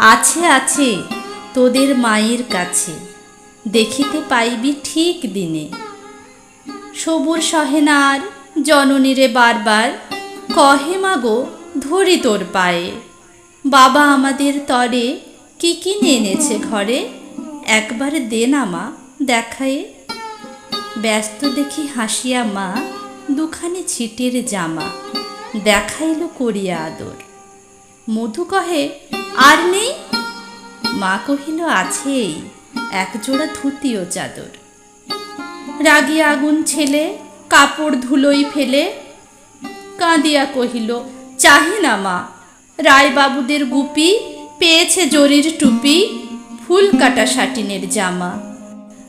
আছে আছে, তোদের মায়ের কাছে। দেখিতে পাইবি ঠিক দিনে। সবুর সহেনার জননীরে বারবার, কহে মাগো, ধরি তোর পায়ে। বাবা আমাদের তরে কি কিনে এনেছে ঘরে? একবার দে না মা, দেখায়ে। ব্যস্ত দেখি হাসিয়া মা, দুখানি ছিটের জামা, দেখাইল করিয়া আদর। মধু কহে আর নেই? মা কহিল, আছেই, একজোড়া ধুতি ও চাদর। রাগি আগুন ছেলে, কাপড় ধুলোই ফেলে। কাঁদিয়া কহিল, চাহি না মা, রায়বাবুদের গুপি, পেয়েছে জরির টুপি, ফুল কাটা সাটিনের জামা।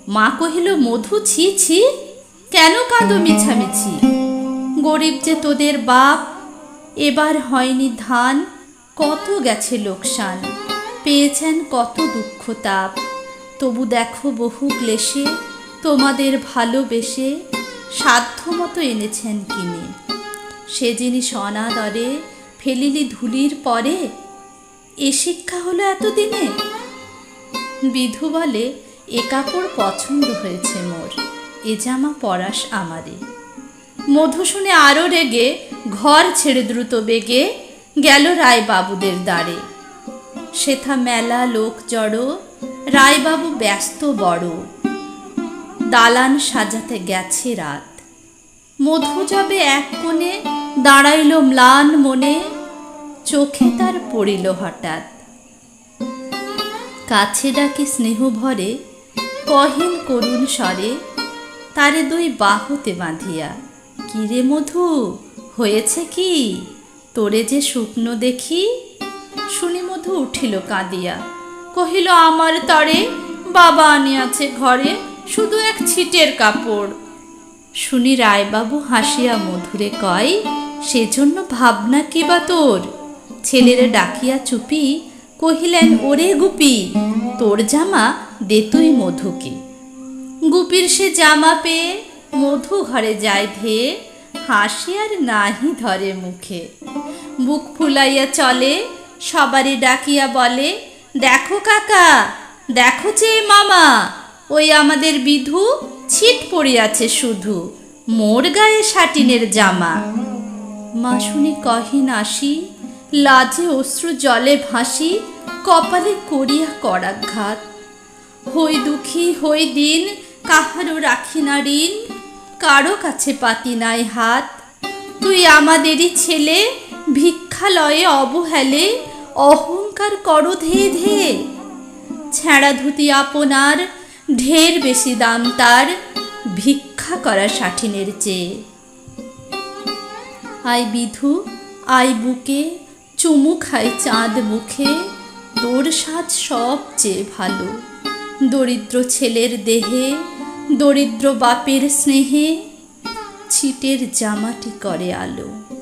মা কহিল, মধু, ছি ছি, কেন কাঁদো মিছামিছি? গরিব যে তোদের বাপ, এবার হয়নি ধান কত গেছে লোকসান, পেয়েছেন কত দুঃখ তাপ। তবু দেখো বহু ক্লেশে, তোমাদের ভালোবেসে সাধ্যমতো এনেছেন কিনে। সে জিনিস অনাদরে ফেলিলি ধুলির পরে, এ শিক্ষা হলো এতদিনে? বিধু বলে এ কাপড় পছন্দ হয়েছে মোর, এ জামা পরাস আমারে। মধু শুনে আরও রেগে, ঘর ছেড়ে দ্রুত বেগে গেল রায় বাবুদের দ্বারে। সেথা মেলা লোক জড়ো, রায়বাবু ব্যস্ত বড়। দালান সাজাতে গেছে রাত। মধু যাবে এক কোণে দাঁড়াইল ম্লান মনে, চোখে তার পড়িল হঠাৎ। কাছে ডাকে স্নেহ ভরে কহিন করুণ স্বরে, তারে দুই বাহুতে বাঁধিয়া কিরে মধু, হয়েছে কি? তোরে যে শুকনো দেখি, শুনি মধু উঠিল কাঁদিয়া। কহিল, আমার তরে বাবা আনিয়াছে ঘরে, শুধু এক ছিটের কাপড়। শুনি রায়বাবু হাসিয়া মধুরে কয়, সেজন্য ভাবনা কি বা তোর? ছেলেরা ডাকিয়া চুপি কহিলেন, ওরে গুপি, তোর জামা দে তুই মধুকে। গুপির সে জামা পেয়ে মধু ঘরে যায় ধেয়ে হাসি আর নাহি ধরে মুখে। বুক ফুলাইয়া চলে, সবারই ডাকিয়া বলে, দেখো কাকা, দেখো যে মামা, ওই আমাদের বিধু ছিট পড়িয়াছে শুধু, মোর গায়ে সাটিনের জামা। মা শুনি কহিন আসি লাজে অশ্রু জলে ভাসি, কপালে করিয়া করাঘাত। হই দুঃখী, হই দিন, কাহারও রাখি না ঋণ, কারও কাছে পাতি নাই হাত। তুই আমাদেরই ছেলে ভিক্ষালয়ে অবহেলে, অহংকার করো ধে ধে। ছেঁড়া ধুতি আপনার, ঢের বেশি দাম তার, ভিক্ষা করা ষাঠিনের চেয়ে। আই বিধু আই বুকে, চুমু খাই চাঁদ মুখে, তোর সাজ সবচেয়ে ভালো। দরিদ্র ছেলের দেহে, দরিদ্র বাপের স্নেহে, ছিটের জামাটি করে আলো।